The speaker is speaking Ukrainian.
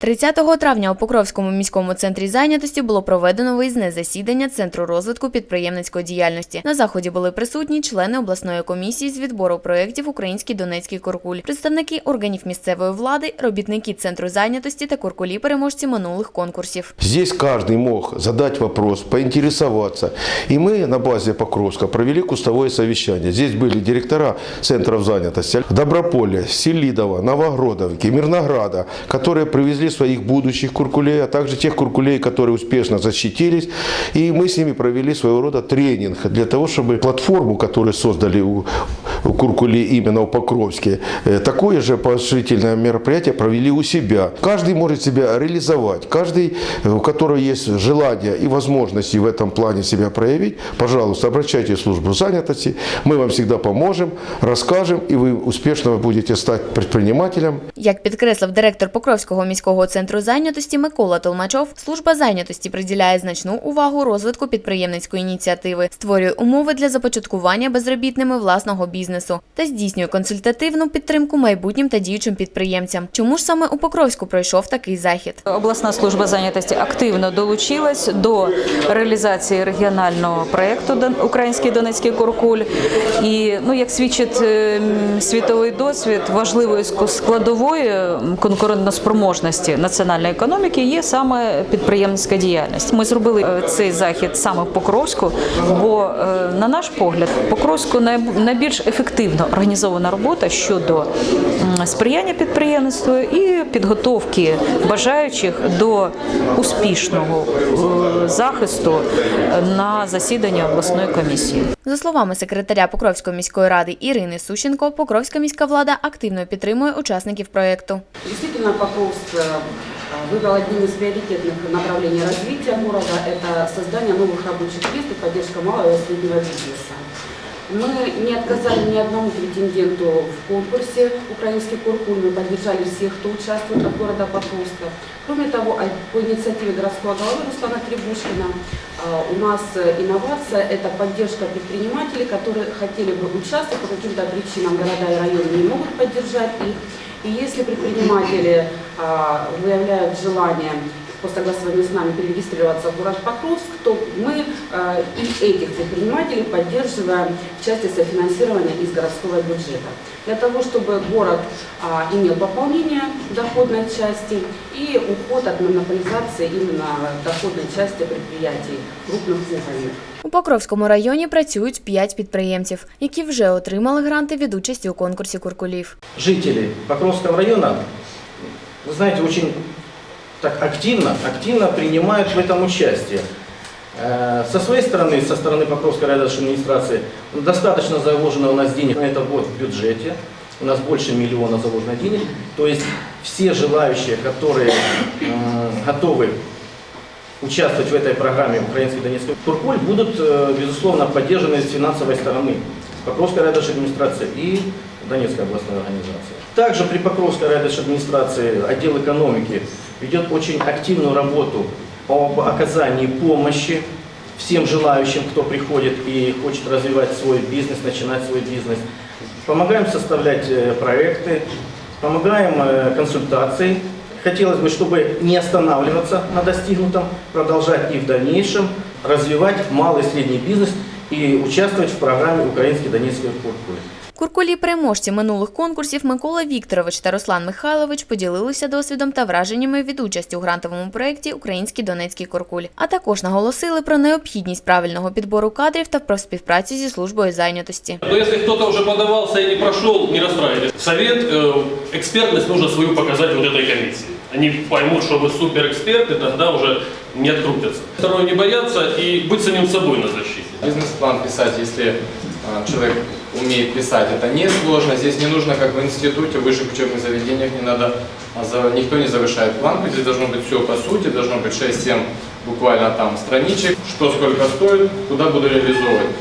30 травня у Покровському міському центрі зайнятості було проведено виїзне засідання Центру розвитку підприємницької діяльності. На заході були присутні члени обласної комісії з відбору проєктів Український Донецький Куркуль, представники органів місцевої влади, робітники центру зайнятості та куркулі переможці минулих конкурсів. Здесь каждый мог задать вопрос, поинтересоваться. И мы на базе Покровска провели кустовое совещание. Здесь были директора центров занятости Доброполя, Селидова, Новогродовки, Мирнограда, которые привезли своих будущих куркулей, а также тех куркулей, которые успешно защитились. И мы с ними провели своего рода тренинг для того, чтобы платформу, которую создали у, у Куркули именно у Покровске, э, такое же поощрительное мероприятие провели у себя. Каждый может себя реализовать, каждый, э, у которого есть желание и возможности в этом плане себя проявить, пожалуйста, обращайтесь в службу занятости, мы вам всегда поможем, расскажем, и вы успешно будете стать предпринимателем. Як підкреслив директор Покровського міського центру зайнятості Микола Толмачов, служба зайнятості приділяє значну увагу розвитку підприємницької ініціативи, створює умови для започаткування безробітними власного бізнесу та здійснює консультативну підтримку майбутнім та діючим підприємцям. Чому ж саме у Покровську пройшов такий захід? Обласна служба зайнятості активно долучилась до реалізації регіонального проєкту «Дон- Український Донецький Куркуль. І ну, як свідчить е, світовий досвід, важливою ск- складовою м, конкурентоспроможності національної економіки є саме підприємницька діяльність. Ми зробили е, цей захід саме в Покровську, бо е, на наш погляд, Покровську най- найбільш ефективно організована робота щодо м, сприяння підприємництву і підготовки бажаючих до успішного е, захисту на засідання обласної комісії. За словами секретаря Покровської міської ради Ірини Сущенко, Покровська міська влада активно підтримує учасників проєкту. Действительно, Покровск э, выбрал одним из приоритетных направлений развития города – это создание новых рабочих мест и поддержка малого и среднего бизнеса. Мы не отказали ни одному претенденту в конкурсе «Украинский куркуль». Мы поддержали всех, кто участвует от города Покровска. Кроме того, а по инициативе городского головы Руслана Требушкина а, у нас э, инновация – это поддержка предпринимателей, которые хотели бы участвовать, по каким-то причинам города и районы не могут поддержать их. И если предприниматели а, выявляют желание по согласованию с нами перерегистрироваться в город Покровск, то мы а, и этих предпринимателей поддерживаем в части софинансирования из городского бюджета. Для того, чтобы город а, имел пополнение доходной части и уход от монополизации именно доходной части предприятий крупных уровней. У Покровському районі працюють 5 підприємців, які вже отримали гранти від участі у конкурсі куркулів. жители Покровского района, вы знаете, очень так активно, активно принимают в этом участие. Э, Со своей стороны, со стороны Покровской районной администрации, достаточно заложено у нас денег на этот год в бюджете. У нас больше миллиона заложено денег. То есть все желающие, которые м, готовы участвовать в этой программе «Украинский Донецкий Туркуль» будут, э, безусловно, поддержаны с финансовой стороны Покровской районной администрации и Донецкой областной организации. Также при Покровской районной администрации отдел экономики ведет очень активную работу об оказании помощи всем желающим, кто приходит и хочет развивать свой бизнес, начинать свой бизнес. Помогаем составлять э, проекты, помогаем э, консультации. Хотелось бы, чтобы не останавливаться на достигнутом, продолжать и в дальнейшем развивать малый и средний бизнес и участвовать в программе «Украинский Донецкий куркуль». Куркулі переможці минулих конкурсів Микола Вікторович та Руслан Михайлович поділилися досвідом та враженнями від участі у грантовому проєкті Український Донецький Куркуль, а також наголосили про необхідність правильного підбору кадрів та про співпрацю зі службою зайнятості. Но если кто-то уже подавался и не прошел, не расстраивайтесь. Совет, э, экспертность нужно свою показать вот этой комиссии. Они поймут, что вы суперэксперт, и тогда уже не открутятся. Второе, не бояться и быть самим собой на защите. Бизнес-план писать, если а, человек умеет писать, это не сложно. Здесь не нужно, как в институте, в высших учебных заведениях, не надо, а, никто не завышает планку. Здесь должно быть все по сути, должно быть 6-7 буквально там страничек, что сколько стоит, куда буду реализовывать.